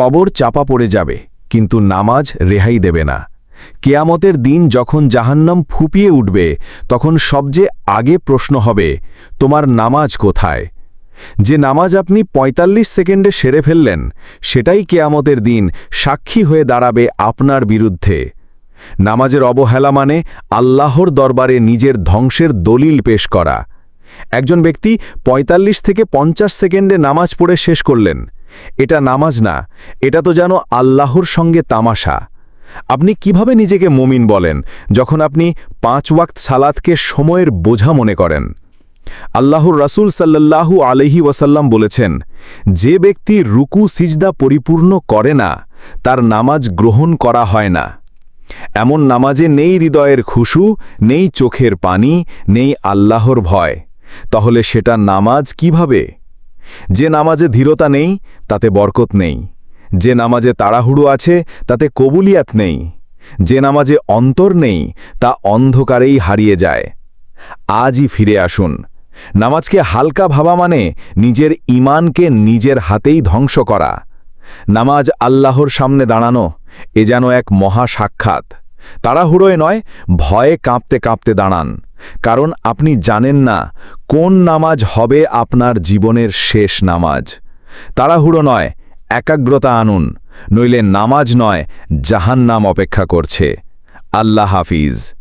কবর চাপা পড়ে যাবে, কিন্তু নামাজ রেহাই দেবে না। কেয়ামতের দিন যখন জাহান্নাম ফুপিয়ে উঠবে, তখন সবচেয়ে আগে প্রশ্ন হবে, তোমার নামাজ কোথায়? যে নামাজ আপনি ৪৫ সেকেন্ডে সেরে ফেললেন, সেটাই কেয়ামতের দিন সাক্ষী হয়ে দাঁড়াবে আপনার বিরুদ্ধে। নামাজের অবহেলা মানে আল্লাহর দরবারে নিজের ধ্বংসের দলিল পেশ করা। একজন ব্যক্তি ৪৫ থেকে পঞ্চাশ সেকেন্ডে নামাজ পড়ে শেষ করলেন এটা নামাজ না, এটা তো যেন আল্লাহর সঙ্গে তামাশা। আপনি কীভাবে নিজেকে মুমিন বলেন যখন আপনি পাঁচ ওয়াক্ত সালাতকে সময়ের বোঝা মনে করেন? আল্লাহর রাসূল সাল্লাল্লাহু আলহি ওয়াসাল্লাম বলেছেন, যে ব্যক্তি রুকু, সিজদা পরিপূর্ণ করে না, তার নামাজ গ্রহণ করা হয় না। এমন নামাজে নেই হৃদয়ের খুশু, নেই চোখের পানি, নেই আল্লাহর ভয়। তাহলে সেটা নামাজ কীভাবে? যে নামাজে ধীরতা নেই, তাতে বরকত নেই। যে নামাজে তাড়াহুড়ো আছে, তাতে কবুলিয়াত নেই। যে নামাজে অন্তর নেই, তা অন্ধকারেই হারিয়ে যায়। আজই ফিরে আসুন। নামাজকে হালকা ভাবা মানে নিজের ইমানকে নিজের হাতেই ধ্বংস করা। নামাজ আল্লাহর সামনে দাঁড়ানো, এ যেন এক মহা সাক্ষাৎ তাড়াহুড়োয় নয়, ভয়ে কাঁপতে কাঁপতে দাঁড়ান। কারণ আপনি জানেন না কোন নামাজ হবে আপনার জীবনের শেষ নামাজ। তাড়াহুড়ো নয়, একাগ্রতা আনুন, নইলে নামাজ নয়, জাহান্নাম অপেক্ষা করছে। আল্লাহ হাফিজ।